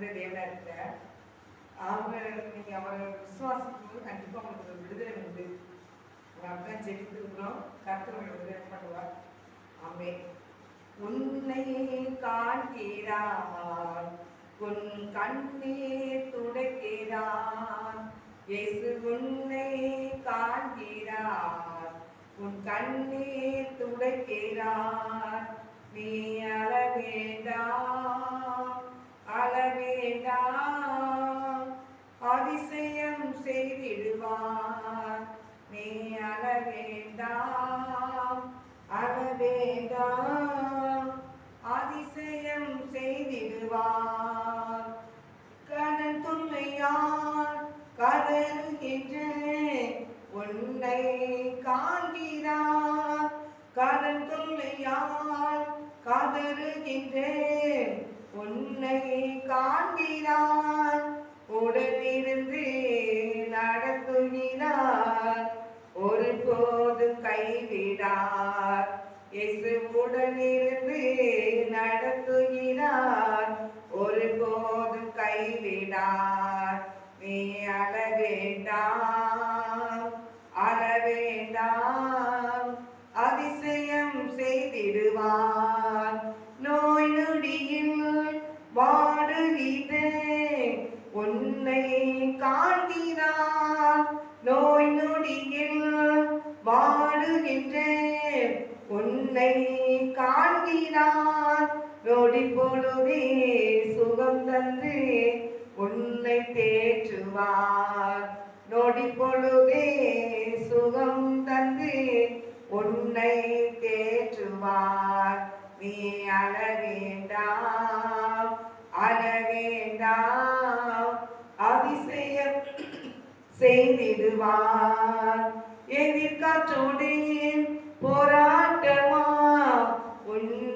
இருக்கிற தேவனா இருக்கிறார் அவங்க நீங்க அவரை விசுவாசிக்கும் போது கண்டிப்பா உங்களுக்கு ஒரு விடுதலை உண்டு. அப்படிதான் ஜெபித்திருக்கிறோம் கர்த்தர் விடுதலை பண்ணுவார். ஆமே உன்னையே காண்கிறார் உன் கண்ணீர் துடைக்கிறார் இயேசு உன்னை காண்கிறார் உன் கண்ணீர் துடைக்கிறார் வேண்டாம் அழ வேண்டாம் அதிசயம் செய்திடுவார். கடன் துணையால் கதறுகின்ற உன்னை காண்கிறார். கடன் தொல்லையால் கதறுகின்றேன் உன்னை காண்கிறார். உடனிருந்து நடத்துகிறார் ஒரு போதும் கைவிடார். நீ அழ வேண்டாம். நொடி பொழுதே சுகம் தந்து உன்னை தேற்றுவார். நொடி பொழுதே சுகம் தந்து உன்னை தேற்றுவார். நீ அழ வேண்டாம் அழ வேண்டாம் அதிசயம் செய்திடுவார். எதிர்காற்றோடு போராட்டமா உன்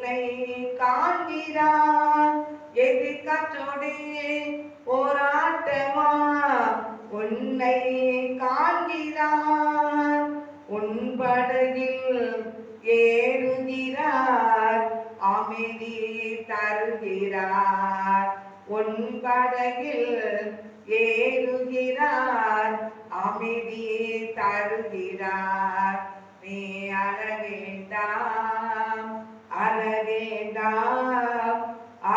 காண்கிறார் எதிர்காற்றோடு போராட்டமா உன்னை காண்கிறார். உன் ஏறுகிறார். அமைதி தருகிறார். உன் ஏறுகிறார். அமைதி தருகிறார். நீ அழ வேண்டாம். வேண்டாம்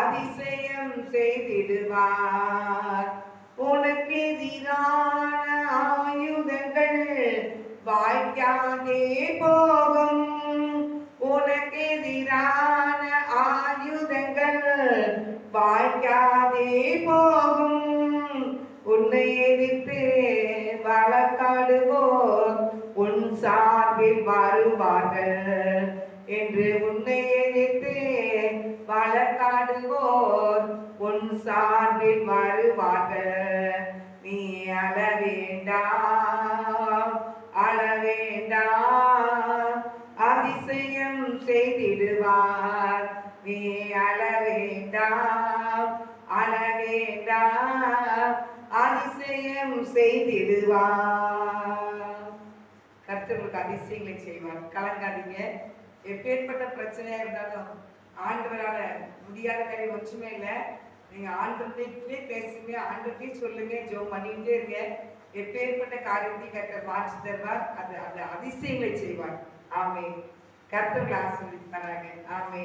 அதிசயம் செய்திடுவார். உனக்கு எதிரான ஆயுதங்கள் வாய்க்காதே போகும். உனக்கு எதிரான ஆயுதங்கள் வாய்க்காதே போகும். உன்னை எதிர்த்து வழக்காடுவோர் உன் சார்பில் வருவார்கள். வழக்காடுவோர் உன் சார்பில் வருவார்கள் நீ அழ வேண்டாம் அழ வேண்டாம் அதிசயம் செய்திடுவார். நீ அழ வேண்டாம் அழ வேண்டாம் அதிசயம் செய்திடுவார். கர்த்தர் உங்களுக்கு அதிசயங்களை செய்வார். கலங்காதீங்க. எப்பேற்பட்ட பிரச்சனையா இருந்தாலும் ஆண்டவரால முடியாத காரியம் ஒற்றுமே இல்லை. நீங்க ஆண்டவர்கிட்டே பேசுங்க ஆண்டவர்கிட்டே சொல்லுங்க ஜெபம் பண்ணிட்டே இருங்க. எப்பேற்பட்ட காரியத்தை கர்த்தர் மாற்றி தருவார் அது அந்த அதிசயங்களை செய்வார். ஆமென். கர்த்தர்களை ஆசீர்வதிப்பாராங்க ஆமே